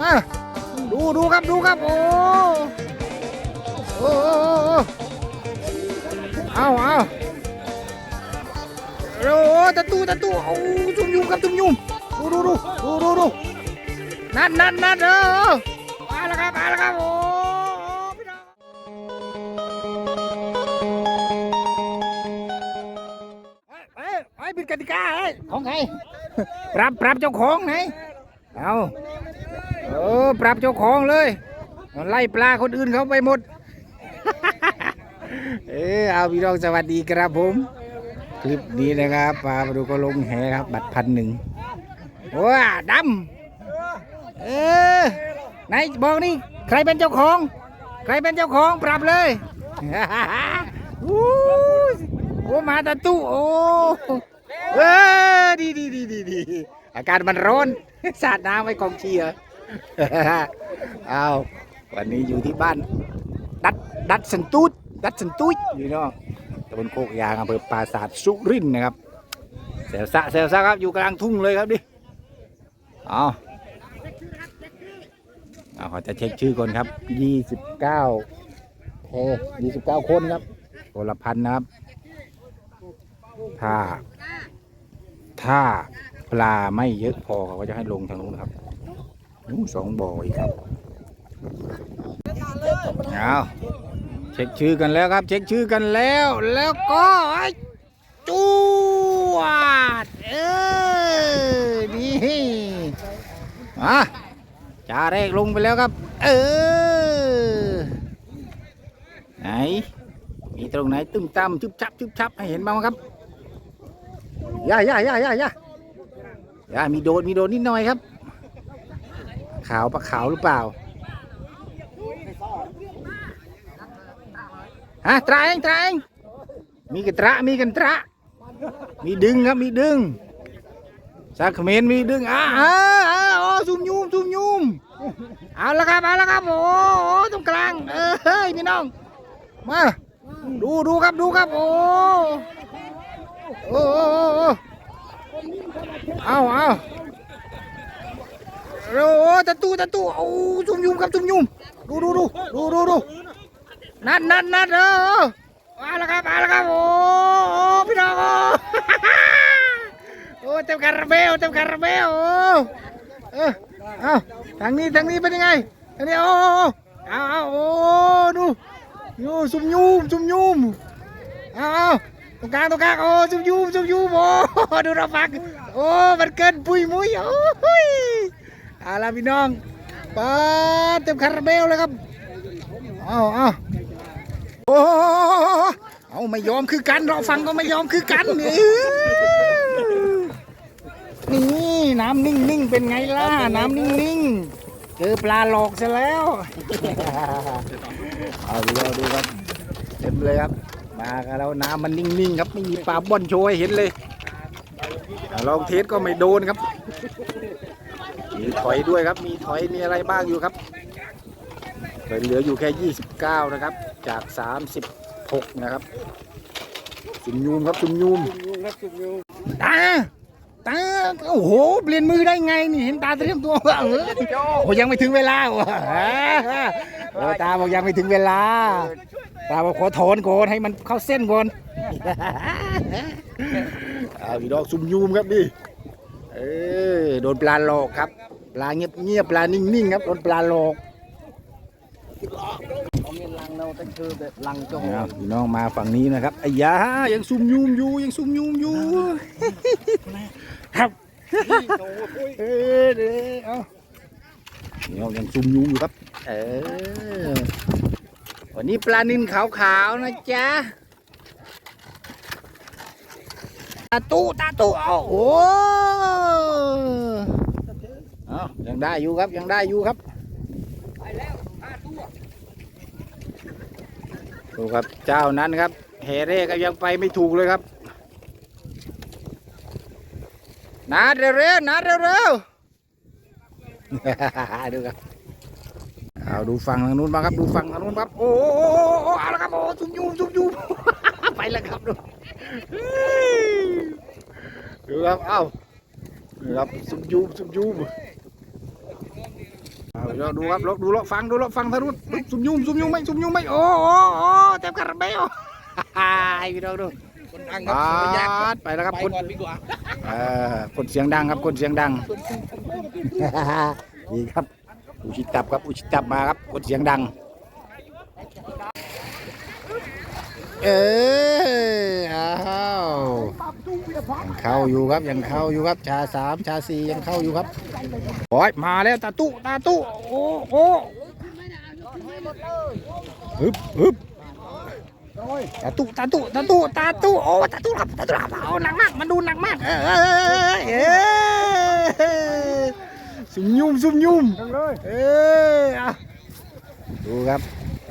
มาดูดูครับดูครับ โอ้โอ้โอ้โอ้โอ้เอาเอาโอ้ตะตูตะตูโอ้จุ่มยุ่มครับจุ่มยุ่มดูดูดูดูดูดูนั่นนั่นนั่นเออมาแล้วครับมาแล้วครับโอ้พี่น้องเอ้ยเป็นกติกาเอ้ของใครปรับปรับเจ้าของไหนเอา เออ ปรับเจ้าของเลย ไล่ปลาคนอื่นเขาไปหมด เออเอาพี่น้องสวัสดีครับผม คลิปนี้นะครับปลามาดูก็ลงแหครับ บัตรพันหนึ่งว้าดำเออไหนบอกนี่ ใครเป็นเจ้าของ ใครเป็นเจ้าของปรับเลยอู้โอ้มาตะตู้โอ้เออดีดีดีดีดีอากาศมันร้อน สาดน้ำไว้กองเชียร์ อาวันนี้อยู่ที่บ้าน ดัดดัดสันตุดดัดสันตุยอยู่เนาะตำบลโคกยางอำเภอปราสาทสุรินทร์นะครับเซลซะเซลซะครับอยู่กลางทุ่งเลยครับดิเอาเอาขอจะเช็คชื่อก่อนครับยี่สิบเก้าเทยี่สิบเก้าคนครับคนละพันนะครับถ้า ถ้าปลาไม่เยอะพอเขาก็จะให้ลงทางนู้นครับ สองบ่ออีกครับเอาเช็คชื่อกันแล้วครับ เช็คชื่อกันแล้ว แล้วก็ไอ้จวดเออนี่อะจ่าแรกลงไปแล้วครับ เออไหนมีตรงไหนตึ้มตามชึบชับชึบชับให้เห็นบ้างครับย่าย่าย่าย่าย่าย่ามีโดนมีโดนนิดหน่อยครับ ขาวปลาขาวหรือเปล่าฮะตราเองตราเองมีกันตระมีกันตระมีดึงครับมีดึงสักเขมรมีดึงอ่าอ่าอ่าโอ้ซุ่มยุมซุ่มยุมเอาละครับเอาละครับโอ้โหตรงกลางเฮ้ยพี่น้องมาดูดูครับดูครับโอ้โอ้โอ้โอ้โอ้เอาเอา โอ้ตะตูตะตูโอ้จุ่มยุมครับจุ่มยุมดูดูดูดูดูดูนั่นนั่นนั่นเออมาแล้วครับมาแล้วครับโอ้โอ้พี่น้องโอ้เต็มคาราเบลเต็มคาราเบลโอ้เออเอาทางนี้ทางนี้เป็นยังไงทางนี้โอ้โอ้เอาเอาโอ้ดูดูซุ่มยุมซุ่มยุมเอาเอาตรงกลางตรงกลางโอ้จุ๊บยูจุ๊บยูโอ้ดูเราฟังโอ้มันเกินปุยมุยโอ้ย อาละพี่น้องปาเต็มคาราเบลเลยครับเอาเอาโอ้เอาไม่ยอมคือกันเราฟังก็ไม่ยอมคือกันนี่นี่น้ำนิ่งๆเป็นไงล่ะน้ำนิ่งๆเจอปลาหลอกซะแล้วเอาดูเอาดูครับเต็มเลยครับ มาแล้วน้ำมันนิ่งๆครับไม่มีปลาบ่อนโชว์ให้เห็นเลยลองเทสก็ไม่โดนครับ มีถอยด้วยครับ มีถอยมีอะไรบ้างอยู่ครับเหลืออยู่แค่ 29 นะครับ จาก 36 นะครับจุ่มยูมครับจุ่มยูมตาตาโอ้โหเปลี่ยนมือได้ไงนี่เห็นตาเตรียมตัวเออโอ้ยังไม่ถึงเวลาว่ะเออตาบอกยังไม่ถึงเวลา ตาบอกขอถอนก่อนให้มันเข้าเส้นก่อนเอาพี่ดอกซุ่มยูมครับดิ เออโดนปลาหลอกครับ ปลาเงียบเงียบๆปลานิ่งๆครับโดนปลาหลอกเขามีลังเราแต่คือแบบลังโจเอาพี่น้องมาฝั่งนี้นะครับไอ้ยายังซุ่มยูมอยู่ยังซุ่มยูมอยู่ ครับเออเด้อเอาพี่น้องยังซุ่มยูมอยู่ครับ เออวันนี้ปลานินขาวๆนะจ๊ะ ตาตู้ตาตู้เอาโอ้เอายังได้อยู่ครับยังได้อยู่ครับไปแล้วตาตูดูครับเจ้านั้นครับแห่เร่ก็ยังไปไม่ถูกเลยครับนาเร็วๆนาเร็วๆดูครับเอาดูฝั่งทางนู้นบ้าครับดูฝั่งทางนู้นครับโอ้โอ้โอ้โอ้เอาละครับโอ้ซุ่มยูมซุ่มยูไปแล้วครับดู ดูครับเอ้าดูครับซุ่มยูมซุ่มยูมเดี๋ยวดูครับลองดูลองฟังดูลองฟังทางนู้นปึ๊บซุ่มยุ่มซุ่มยุ่มไหมซุ่มยุ่มไหมโอ้โอ้โอ้เต็มคาราเบลฮ่าพี่น้องดูคนดังปาดไปแล้วครับไปคนก่อนดีกว่าเออคนเสียงดังครับคนเสียงดังนี่ครับอุชิตับครับอุชิตับมาครับคนเสียงดัง เอออ้าว ยังเข้าอยู่ครับยังเข้าอยู่ครับชาสามชาสี่ยังเข้าอยู่ครับโอ้ยมาแล้วตาตุตาตุโอ้โอ้ฮึบฮึบตาตุตาตุตาตุตาตุโอ้ตาตุครับตาตุครับเอาหนักมากมันดูหนักมากเออเออเออซุ่มยุ่มซุ่มยุ่มเออดูครับ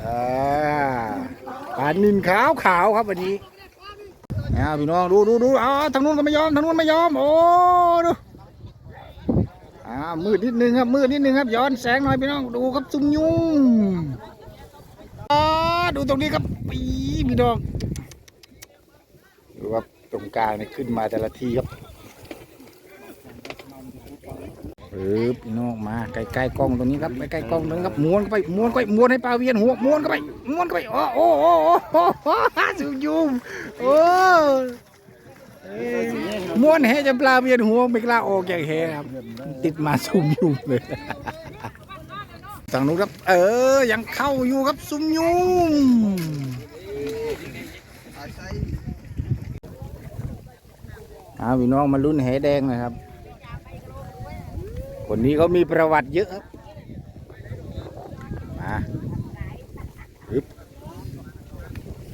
อ่าปลานินขาวขาวครับวันนี้ นะพี่น้องดูดูดูอ๋อทางนู้นก็ไม่ยอมทางนู้นไม่ยอมโอ้ดูอ่ามืดนิดนึงครับมืดนิดนึงครับ ย้อนแสงหน่อยพี่น้องดูครับซุ่มยุ่งอ๋อดูตรงนี้ครับปีพี่น้องดูครับตรงกลางนี่ขึ้นมาแต่ละทีครับ ปึ๊บพี่น้องมาใกล้ๆกล้องตรงนี้ครับใกล้ๆกล้องตรงนี้ครับม้วนเข้าไปม้วนเข้าไปม้วนให้ปลาเวียนหัวม้วนเข้าไปม้วนเข้าไปโอ้โอ้โอ้โอ้โอ้โอ้ซุ่มยุ่มโอ้ม้วนให้จนปลาเวียนหัวไม่กล้าออกจากแหครับติดมาซุ่มยุ่มเลยฝั่งนู้นครับ เออ ยังเข้าอยู่ครับซุ่มยุ่มอาพี่น้องมาลุ้นแหแดงนะครับ คนนี้เขามีประวัติเยอะครับ มาปึ๊บ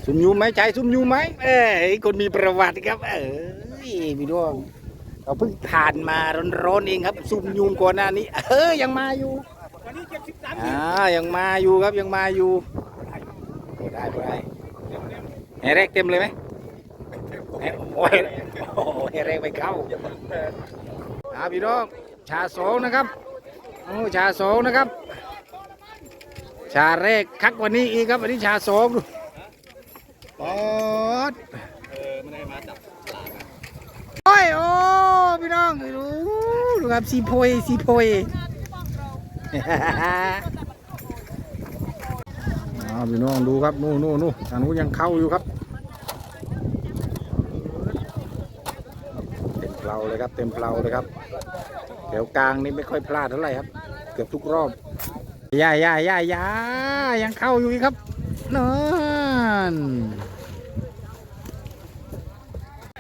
ซุ่มยูไหมใจซุ่มยูไหมเอ้ยคนมีประวัติครับ เออพี่น้องเราเพิ่งผ่านมาร้อนๆเองครับ ซุ่มยูก่อนหน้านี้ เออยังมาอยู่อ่ายังมาอยู่ครับยังมาอยู่โอ้ได้ได้แหแรกเต็มเลยไหมแหโอ้ยโอ้แหแรกไปเข้าอ่าพี่น้อง ชาสองนะครับโอ้ชาสองนะครับ ชาแรกคักกว่านี้อีกครับอันนี้ชาสองดูปอดโอ้ยโอ้พี่น้องดูดูครับสีโพยสีโพยอาพี่น้องดูครับนู่นนู่นนู่นทางนู้นยังเข้าอยู่ครับ เต็มเปล่าเลยครับ เต็มเปล่าเลยครับ ถวกลางนี่ไม่ค่อยพลาดเท่าไหร่ครับ เกือบทุกรอบย่าย่าย่าย่ายังเข้าอยู่อีกครับนั่น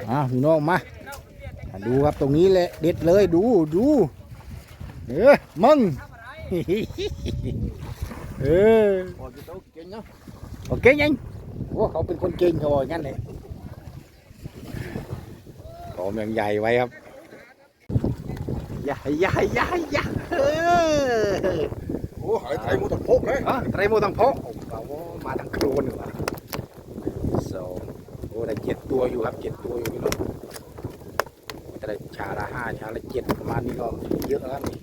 อ่าพี่น้องมามา ดูครับตรงนี้แหละเด็ดเลยดูดูเออมึงเออโอ้ยโต๊ะเก่งเนาะโอเคยังโอ้เขาเป็นคนเก่งเขาบอกอย่างนั้นเลยกอมยังใหญ่ไว้ครับ ใหญ่ใหญ่ใหญ่ใหญ่เออโอ้หายไทยมุตะพกเลยอะไตรโมตังพาะโอ้เขามาทั้งโครนเลยว่ะสองโอ้ได้เจ็ดตัวอยู่ครับเจ็ดตัวอยู่พี่น้องแต่ได้ชาละห้าชาละเจ็ดประมาณนี้ก็เยอะแล้วครับนี่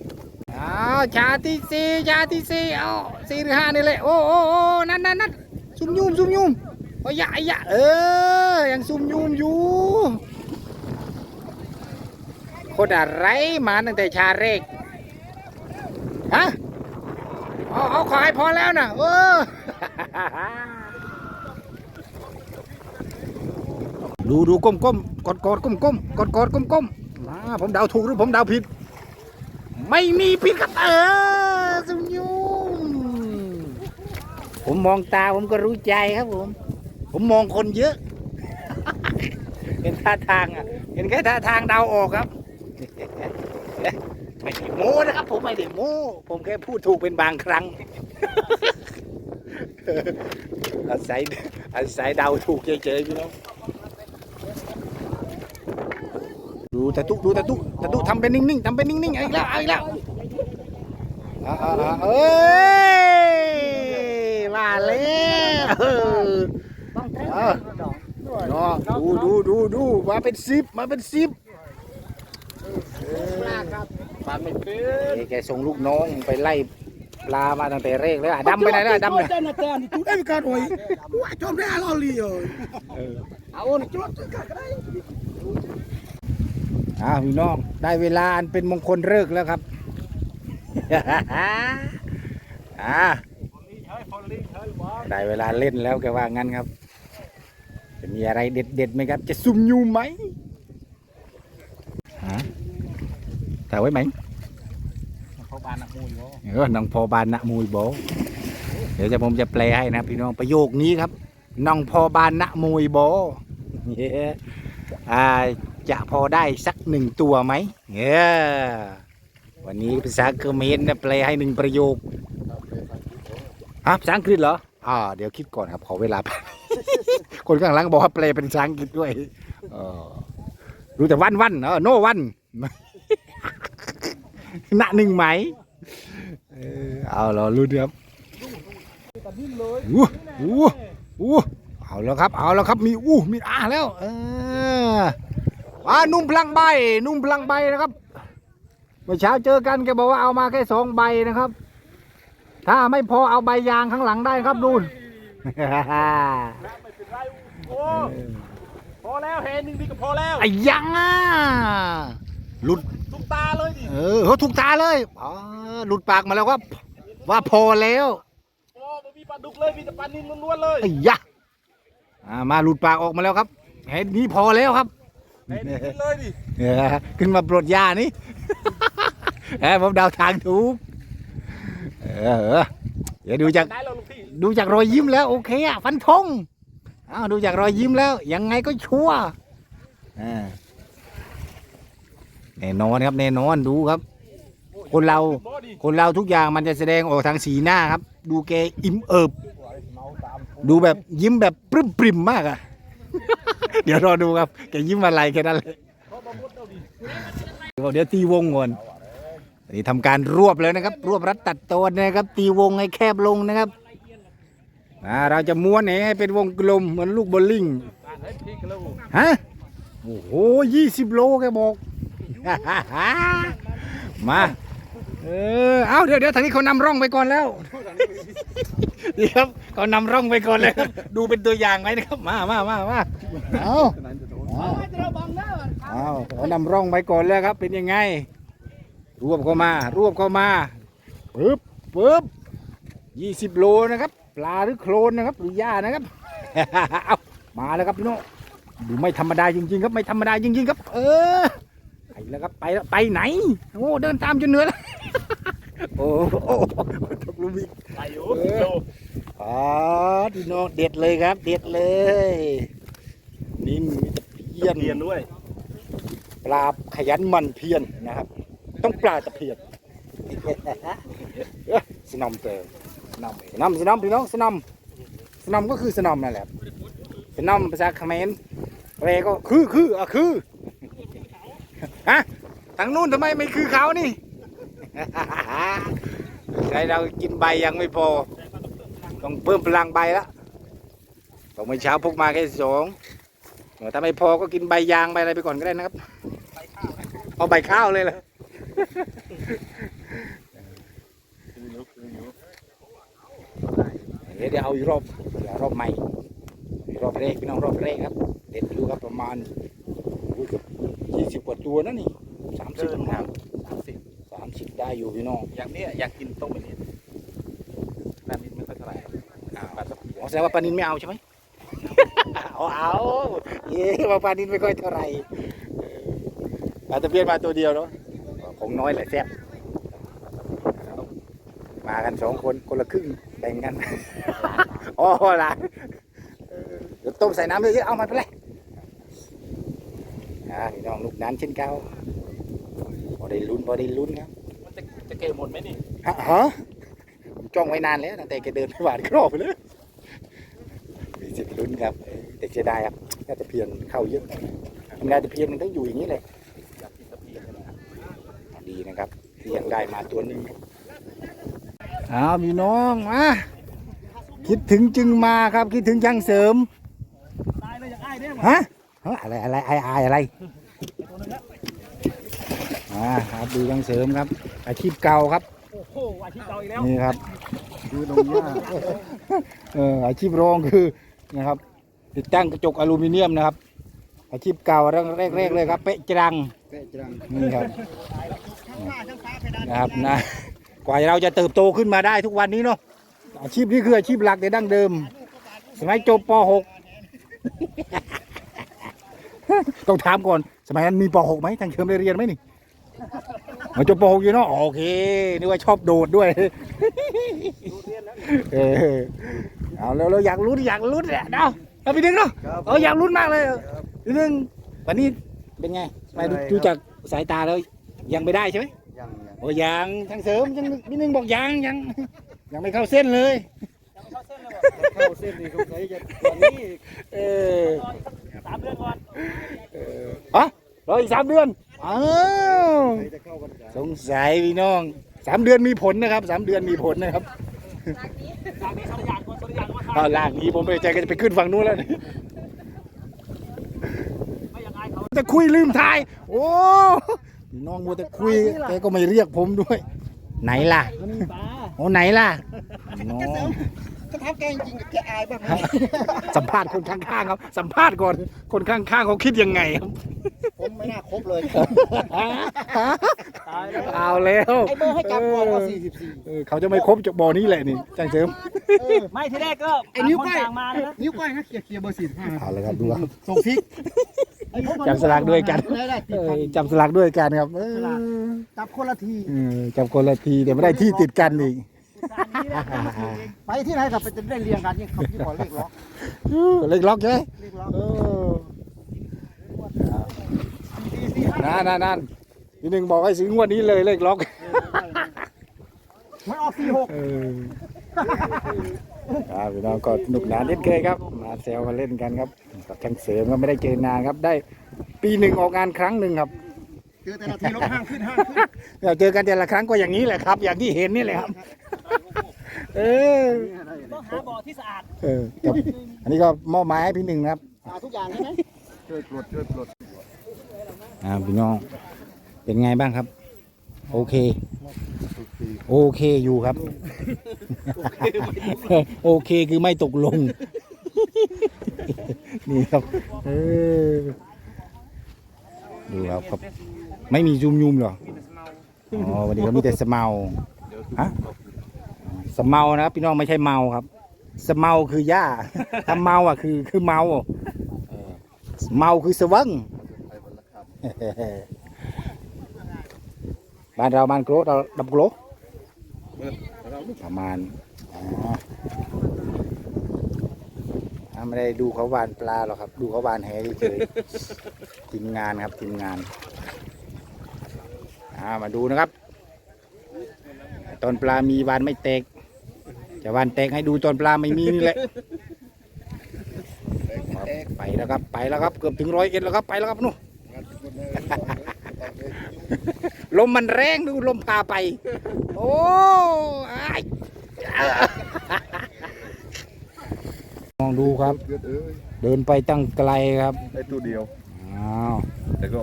อ้าวชาที่สี่ชาที่สี่เอาสี่หรือห้านี่เลยโอ้โอ้โอ้นั่นนั่นนั่นซุ่มยุ่มซุ่มยุ่มโอ้ยะอ้ยะเออยังซุ่มยุ่มอยู่ คนอะไรมาตั้งแต่ชาแรกฮะเอาเอาขอให้พอแล้วนะเออดูดูก้มก้มกอดกอดก้มก้มกอดกอดก้มก้มมาผมเดาถูกหรือผมเดาผิด ไม่มีผิดครับเออสุญยุงผมมองตาผมก็รู้ใจครับผม ผมมองคนเยอะ เห็นท่าทางอะ เห็นแค่ท่าทางเดาออกครับ ไม่ได้โม้นะครับ ผมไม่ได้โม้ผมแค่พูดถูกเป็นบางครั้ง อาศัยอาศัยเดาถูกเฉยๆพี่น้องดูตะตุดูตะตุตะตุทำเป็นนิ่งๆทำเป็นนิ่งๆเอาอีกแล้วเอาอีกแล้วอ่าๆๆเอ้ยมาแล้วเออเออเนาะดูดูดูดูมาเป็นสิบมาเป็นสิบปานไม่เป็นนี่แกส่งลูกน้องไปไล่ปลามาตั้งแต่แรกแล้วอะดำไปไหนแล้วอะดำเลยเจ้าหน้าที่ตูได้มีการหน่อยว่าจอมได้ลอลีเอ้ยเอาโอนจุดอ้าวพี่น้องได้เวลาอันเป็นมงคลเลิกแล้วครับ อ่าได้เวลาเล่นแล้วแกว่างั้นครับ จะมีอะไรเด็ดๆไหมครับ จะซุ่มยูไหมฮะ ถ่ายไว้ไหมเขาบานนักมวยบ่เออน้องพอบานนะมุยโบเดี๋ยวจะผมจะแปลให้นะพี่น้องประโยคนี้ครับน้องพอบานนะมุยโบเย้อ่าจะพอได้สักหนึ่งตัวไหมเย้วันนี้ภาษาเขมรนะแปลให้หนึ่งประโยคฮะภาษาอังกฤษเหรออ่าเดี๋ยวคิดก่อนครับขอเวลาแป๊บคนข้างหลังบอกว่าแปลเป็นภาษาอังกฤษด้วยเออรู้แต่วันวันเออโนวัน ณหนึ่งไหมเออเอาเราลุ้นครับอู้อู้อู้เอาแล้วครับ เอาแล้วครับ มีอู้มีอาแล้วเออว่านุ่มพลังใบ นุ่มพลังใบนะครับเมื่อเช้าเจอกันแกบอกว่าเอามาแค่สองใบนะครับ ถ้าไม่พอเอาใบยางข้างหลังได้ครับดูนโอ้พอแล้วแหนหนึ่งดีก็พอแล้วไอ้ยังอะ หลุดทุกตาเลยดิเออเขาถูกตาเลยอ๋อหลุดปากมาแล้วว่าว่าพอแล้วพอไม่มีปลาดุกเลยมีแต่ปลานิ่มล้วนๆเลยไอ้ยะอ่ามาหลุดปากออกมาแล้วครับเห็นนี้พอแล้วครับแหนกินเลยดิเออขึ้นมาปลดยานี่เออผมเดาทางถูกเออเออเดี๋ยวดูจากได้แล้วลูกพี่ดูจากรอยยิ้มแล้วโอเคอะฟันธงอ้าวดูจากรอยยิ้มแล้วยังไงก็ชัวร์อ่า แน่นอนครับแน่นอนดูครับ คนเราคนเราทุกอย่างมันจะแสดงออกทางสีหน้าครับ ดูแกอิ่มเอิบ ดูแบบยิ้มแบบปริมปริมมากอะเดี๋ยวรอดูครับแกยิ้มอะไรแค่นั้นเลยเดี๋ยวตีวงก่อนนนี้ทำการรวบแล้วนะครับ รวบรัดตัดตอนนะครับ ตีวงให้แคบลงนะครับเราจะม้วนให้เป็นวงกลมเหมือนลูกบอลลิงฮะโอ้โหยี่สิบโลแกบอก มา เออ เอาเดี๋ยวเดี๋ยวทางนี้เขานำร่องไปก่อนแล้วดีครับเขานำร่องไปก่อนเลยครับดูเป็นตัวอย่างไว้นะครับ มามามามาเอาเอาเอาเขานำร่องไปก่อนแล้วครับ เป็นยังไง รวบเข้ามา รวบเข้ามาปึ๊บปึ๊บยี่สิบโลนะครับ ปลาหรือโคลนนะครับ หรือหญ้านะครับเอามาแล้วครับพี่โน้องดูไม่ธรรมดาจริงๆครับ ไม่ธรรมดาจริงๆครับ เออไป แล้วครับไปแล้วไปไหน โอ้เดินตามจนเหนื่อยแล้วโอ้โหตกหลุมอีกไปอยู่เอออ๋อพี่น้องเด็ดเลยครับ เด็ดเลย นี่มีตะเพียนเรียนด้วย ปลาขยันหมันเพียนนะครับ ต้องปลาตะเพียนเอ้ยสนอมเจอสนอมสนอมสนอมพี่น้องสนอมสนอมก็คือสนอมนั่นแหละสนอมภาษาเขมรแปลก็คือคืออะคือ ฮะทางนู้นทำไมไม่คือเขานี่ใจเรากินใบยังไม่พอ ต้องเพิ่มพลังใบละต้องเมื่อเช้าพกมาแค่สองเออถ้าไม่พอก็กินใบยางใบอะไรไปก่อนก็ได้นะครับเอาใบข้าวเลยเหรอเดี๋ยวเดี๋ยวเอาอีกรอบเดี๋ยวรอบใหม่อีกรอบแรกพี่น้องรอบแรกครับ เด็ดอยู่ครับประมาณ ยี่สิบกว่าตัวนะนี่สามสิบเดินครับสามสิบสามสิบได้อยู่พี่น้องอย่างเนี้ยอยากกินต้มแบบนี้ปลานิ่มไม่ค่อยเท่าไหร่ปลาตะเพียนอ๋อแสดงว่าปลานินไม่เอาใช่ไหม เอาเอาเย้ว่าปลานินไม่ค่อยเท่าไหร่เออปลาตะเพียนมาตัวเดียวเนาะคงน้อยแหละแซ่บมากันสองคนคนละครึ่งแบ่งกัน อ๋อล่ะเออเดี๋ยวต้มใส่น้ำเยอะๆเอามาไปเลย อ่าพี่น้องลูกนั้นเช่นเก่าพอได้ลุ้นพอได้ลุ้นครับมันจะจะเก็บหมดไหมนี่ฮะฮะผมจ้องไว้นานแล้วตั้งแต่แกเดินไปหวานครอบไปเลยมีสิทธิ์ลุ้นครับเออแต่เสียดายครับน่าจะเพียนเข้าเยอะธรรมดาตะเพียนมันต้องอยู่อย่างนี้แหละอยากกินตะเพียนเลยนะดีนะครับที่ยังได้มาตัวหนึ่งครับอ้าวพี่น้องมาคิดถึงจึงมาครับคิดถึงช่างเสริมตายเลยอยากไอ้เนี่ยฮะฮะ อะไรอะไรไอไออะไรอ่าครับดูช่างเสริมครับ อาชีพเก่าครับโอ้โหอาชีพเก่าอีกแล้วนี่ครับคือตรงนี้เอออาชีพรองคือนะครับ ติดตั้งกระจกอลูมิเนียมนะครับ อาชีพเก่าแรกแรกๆเลยครับเป๊ะจรังนี่ครับนะครับนะกว่าเราจะเติบโตขึ้นมาได้ทุกวันนี้เนาะอาชีพนี้คืออาชีพหลักแต่ดั้งเดิม สมัยจบป .6 ต้องถามก่อน สมัยนั้นมีป .6 ไหมทางเชิมได้เรียนไหมนี่มาจบป .6 อยู่เนาะโอเคนึกว่าชอบโดดด้วยเออเอาแล้วเราอยากรู้อยากรู้แหละเนาะเอาไปดึงเนาะเอออยากรู้มากเลยพี่นึงวันนี้เป็นไงไปดูดูจากสายตาแล้วยังไม่ได้ใช่ไหมยังยังโอ้ยังทางเสริมยังพี่นึงบอกยังยังยังไม่เข้าเส้นเลยเข้าเส้นนี่สงสัยจะวันนี้เออสามเดือนก่อนเอออะรออีกสามเดือนอ้าวจะเข้ากันจ้ะสงสัยพี่น้องสามเดือนมีผลนะครับสามเดือนมีผลนะครับจากนี้สรยานคนสรยานมาทเอาลากนี้ผมไปใจก็จะไปขึ้นฝั่งนู้นแล้วนี่ำไม่อยังไงเขาจะคุยลืมทาย โอ้พี่น้องมัวแต่คุยแกก็ไม่เรียกผมด้วย ไหนล่ะนี่ปลาโอ้ไหนล่ะน้อง ถ้าทำแกจริงๆแกอายบ้างไหมสัมภาษณ์คนข้างๆครับ สัมภาษณ์ก่อนคนข้างๆเขาคิดยังไงครับผมไม่น่าครบเลยตายแล้วเอาแล้วไอ้เบอร์ให้จับก่อนว่า44เออเขาจะไม่ครบจากบ่อนี้แหละนี่จังเสริมไม่ทีแรกก็ไอ้นิ้วต่างคก้อยต่างมานะนิ้วก้อยนะเคลียร์เคลียร์เบอร์45เอาเลยครับดูครับส่งฟิกจำสลากด้วยกันได้ได้ติเอดกัอนจำสลากด้วยกันครับเออจับคนละทีเออจำคนละทีแต่ไม่ได้ที่ติดกันอีก ไปที่ไหนกับไปจะได้เรียงกันนี่เขาที่ขอเลขล็อกเล็กล็อกใช่ไหมเลขล็อกเออนั่นนั่นนั่นทีหนึ่งบอกให้ซื้องวดนี้เลยเลขล็อกไม่ออก46เออครับพี่น้องก็สนุกหนานเล่นเคยครับ มาแซวมาเล่นกันครับกับช่างเสริมก็ไม่ได้เจอนานครับ ได้ปีหนึ่งออกงานครั้งหนึ่งครับเจอแต่ละทีลบห้างขึ้นห้างขึ้นเราเจอกันแต่ละครั้งก็อย่างนี้แหละครับ อย่างที่เห็นนี่แหละครับ เออต้องหาบ่อที่สะอาดเออครับอันนี้ก็มอบหมายให้พี่หนึ่งนะครับหาทุกอย่างใช่ไหมช่วยปลดช่วยปลดอ่าพี่น้องเป็นไงบ้างครับ โอเค โอเคอยู่ครับ โอเคคือไม่ตกลง นี่ครับเออดูครับครับ ไม่มีจุมยุมเหรออ๋อวันนี้เขามีแต่สเมาฮะ สเมานะครับพี่น้องไม่ใช่เมาครับ สเมาคือหญ้าถ้าเมาอะคือคือเมาเออเมาคือสวังบ้านเราบ้านโกรเราดับโกรประมาณอ๋ออ่าไม่ได้ดูเขาหวานปลาหรอกครับ ดูเขาหวานแหเฉยๆทีมงานครับทีมงานอ่ามาดูนะครับ ตอนปลามีหวานไม่แตก จะหวานแตกให้ดูตอนปลาไม่มีนี่แหละครับไปแล้วครับไปแล้วครับเกือบถึงร้อยเอ็ดแล้วครับไปแล้วครับนู่นลมมันแรงดูลมพาไป โอ้อ้ายมองดูครับ เดินไปตั้งไกลครับได้ตัวเดียวอ้าวแต่ก็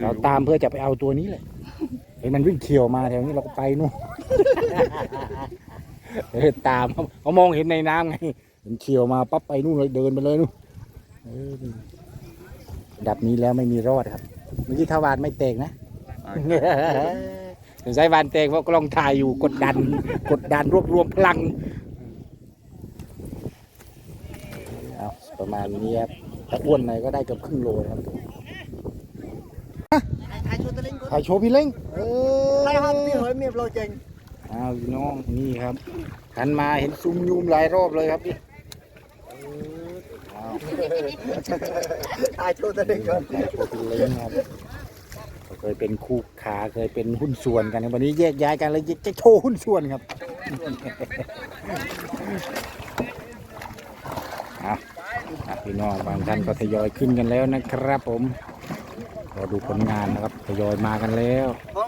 เราตามเพื่อจะไปเอาตัวนี้แหละเห็นมันวิ่งเขี่ยวมาแถวนี้เราก็ไปนู่น เออตามเขาเขามองเห็นในน้ำไงเห็นเขี่ยวมาปั๊บไปนู่นเลยเดินไปเลยนู่นเออดับนี้แล้วไม่มีรอดครับเมื่อกี้ทวารไม่แตกนะสงสัยวานแตกเพราะกล้องถ่ายอยู่กดดัน กดดันรวบรวมพลังเอาประมาณนี้ครับถ้าอ้วนหน่อยก็ได้เกือบครึ่งโลนะครับถ่ายชุดตะลิงก่อนถ่ายโชว์พี่เล้งเออถ่ายห้องที่เฮ้ยเมียบเราเจง อ้าวพี่น้องนี่ครับหันมาเห็นซุ่มยุมหลายรอบเลยครับพี่เอออ้าวถ่ายชุดตะลิงก่อนถ่ายโชว์พี่เล้งครับเขาเคยเป็นคู่ขาเคยเป็นหุ้นส่วนกันครับวันนี้แยกย้ายกันเลยจะโชว์หุ้นส่วนครับอะอะพี่น้องบางท่านก็ทยอยขึ้นกันแล้วนะครับ ผมรอดูผลงานนะครับทยอยมากันแล้วอ้าว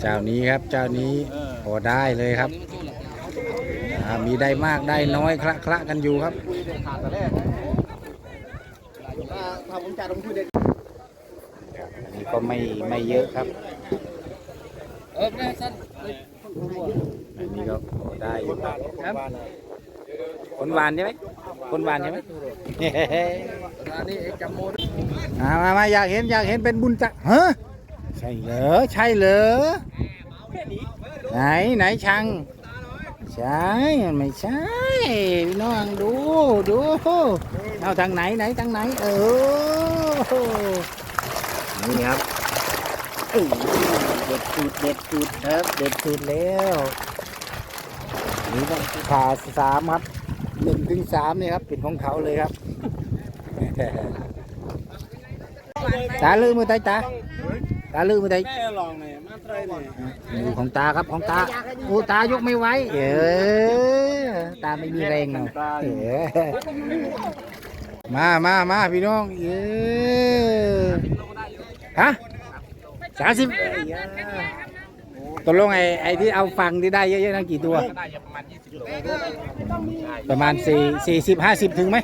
เจ้านี้ครับเจ้านี้พอได้เลยครับอ่ามีได้มากได้น้อยคละคละกันอยู่ครับขาดแต่แรกถ้าผมจ่ายลงทุนเด็ดอันนี้ก็ไม่ไม่เยอะครับอันนี้ก็พอได้อยู่ครับคนหวานใช่ไหมคนหวานใช่ไหมอันนี้เอกจำโมดมามามาอยากเห็นอยากเห็นเป็นบุญจักฮะ ใช่เหรอใช่เหรอไหนไหนช่างใช่มันไม่ใช่พี่น้องดูดูเอาทางไหนไหนทางไหนเออนี่ครับเด็ดสุดเด็ดสุดครับเด็ดสุดแล้วนี่ต้องผ่าสามครับหนึ่งถึงสามนี่ครับเป็นของเขาเลยครับตาลืมมือไตตา ตาลืมมือไตแม่ลองหน่อยมาไตรหน่อยนี่ของตาครับของตาโอ้ตายกไม่ไหวเออตาไม่มีแรงเนาะเออมามามาพี่น้องเออฮะสามสิบตกลงไอ้ไอ้ที่เอาฟังที่ได้เยอะๆนั่นกี่ตัวได้อยู่ประมาณยี่สิบโลประมาณสี่สี่สิบห้าสิบถึงไหม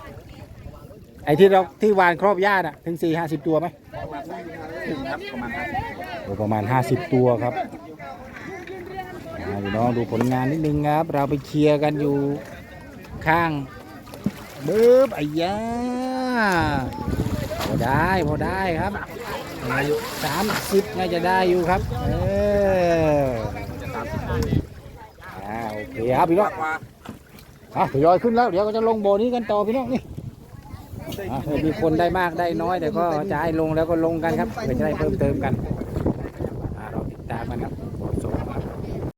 ไอ้ที่เราที่วานครอบหญ้าน่ะถึงสี่ห้าสิบตัวไหมถึงครับประมาณห้าสิบโอ้ประมาณห้าสิบตัวครับอ่าพี่น้องดูผลงานนิดนึงครับ เราไปเคลียร์กันอยู่ข้างบึ๊บไอ้ยาพอได้พอได้ครับอายุสามสิบน่าจะได้อยู่ครับ เอออ่าโอเคครับพี่น้องว่าอะทยอยขึ้นแล้ว เดี๋ยวก็จะลงโบนี้กันต่อพี่น้องนี่ อะมีคนได้มากได้น้อยแต่ก็จะให้ลงแล้วก็ลงกันครับเพื่อจะได้เพิ่มเติมกัน